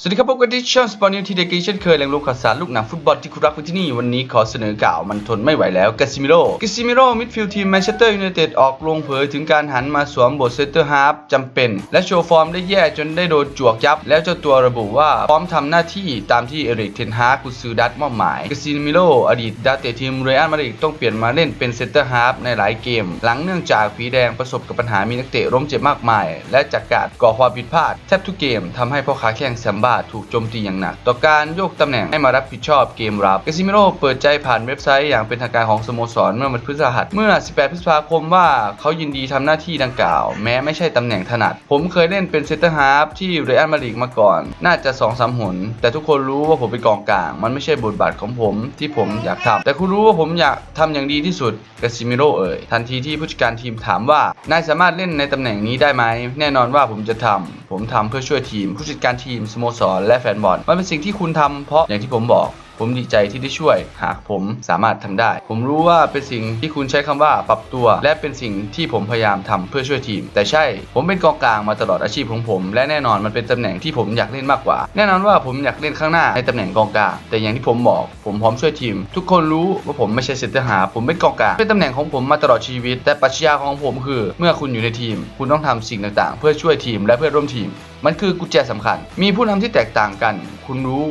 สวัสดีครับพบกันที่ช่องสปอนนิวทีเด็กเช่นเคยแหล่งรวมข่าวสารลูกหนังฟุตบอลที่คุณรักไว้ที่นี่วันนี้ขอเสนอข่าวมันทนไม่ไหวแล้วกาซิมิโร่กาซิมิโร่มิดฟิลด์ทีมแมนเชสเตอร์ยูไนเต็ดออกโรงเผยถึงการหันมาสวมบทเซนเตอร์ฮาร์ฟจำเป็น และโชว์ฟอร์มได้แย่จนได้โดนจวกยับ แล้วเจ้าตัวระบุว่าพร้อมทำหน้าที่ตามที่เอริกเทนฮากกุซือดัตมอบหมายกาซิมิโร่อดีตดาเตะทีมเรอัลมาดริดต้องเปลี่ยนมาเล่นเป็นเซนเตอร์ฮาร์ฟในหลายเกม หลังเนื่องจากผีแดงประสบกับปัญหามีนักเตะล้มเจ็บมากมาย และจากการก่อความผิดพลาดแทบทุกเกมทำให้พ่อค้าแข้งแซมบาถูกโจมตีอย่างหนัก ต่อการโยกตำแหน่งให้มารับผิดชอบเกมรับกาซิมิโร่เปิดใจผ่านเว็บไซต์อย่างเป็นทางการของสโมสรเมื่อวันพฤหัสเมื่อ 18 พฤษภาคมว่าเขายินดีทำหน้าที่ดังกล่าว แม้ไม่ใช่ตำแหน่งถนัด ผมเคยเล่นเป็นเซนเตอร์ฮาร์ฟที่เรอัลมาดริดมาก่อน น่าจะ2อสามหน แต่ทุกคนรู้ว่าผมเป็นกองกลาง มันไม่ใช่บทบาทของผมที่ผมอยากทำแต่คุณรู้ว่าผมอยากทำอย่างดีที่สุดกาซิมิโร่เอ่ยทันทีที่ผู้จัดการทีมถามว่านายสามารถเล่นในตำแหน่งนี้ได้ไหมแน่นอนว่าผมจะทำผมทำเพื่อช่วยทีมผู้จัดการทีมสโมสรและแฟนบอลมันเป็นสิ่งที่คุณทำเพราะอย่างที่ผมบอกผมดีใจที่ได้ช่วย หากผมสามารถทำได้ ผมรู้ว่าเป็นสิ่งที่คุณใช้คำว่าปรับตัว และเป็นสิ่งที่ผมพยายามทำเพื่อช่วยทีม แต่ใช่ ผมเป็นกองกลางมาตลอดอาชีพของผม และแน่นอนมันเป็นตำแหน่งที่ผมอยากเล่นมากกว่า แน่นอนว่าผมอยากเล่นข้างหน้าในตำแหน่งกองกลาง แต่อย่างที่ผมบอก ผมพร้อมช่วยทีม ทุกคนรู้ว่าผมไม่ใช่เซนเตอร์ฮาผมเป็นกองกลาง เป็นตำแหน่งของผมมาตลอดชีวิต แต่ปรัชญาของผมคือ เมื่อคุณอยู่ในทีม คุณต้องทำสิ่งต่างๆ เพื่อช่วยทีมและเพื่อนร่วมทีม มันคือกุญแจสำคัญ มีผู้นำที่แตกต่างกัน คุณรู้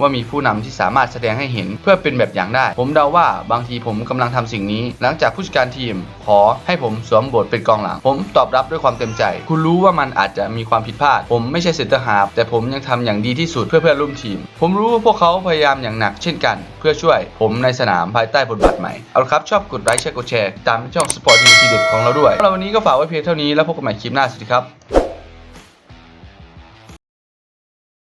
ว่ามีผู้นำที่สามารถแสดงให้เห็นเพื่อเป็นแบบอย่างได้ ผมเดาว่าบางทีผมกำลังทำสิ่งนี้ หลังจากผู้จัดการทีม ขอให้ผมสวมบทเป็นกองหลัง ผมตอบรับด้วยความเต็มใจ คุณรู้ว่ามันอาจจะมีความผิดพลาด ผมไม่ใช่เซนเตอร์ฮาร์ฟแต่ผมยังทำอย่างดีที่สุดเพื่อเพื่อนร่วมทีม ผมรู้ว่าพวกเขาพยายามอย่างหนักเช่นกัน เพื่อช่วย ผมในสนามภายใต้บทบาทใหม่ เอาละครับชอบกดไลค์แชร์กดแชร์ตามช่องสปอร์ตดีทีเด็ดของเราด้วยสำหรับวันนี้ก็ฝากไว้เพียงเท่านี้แล้วพบกันใหม่คลิปหน้าสวัสดีครับ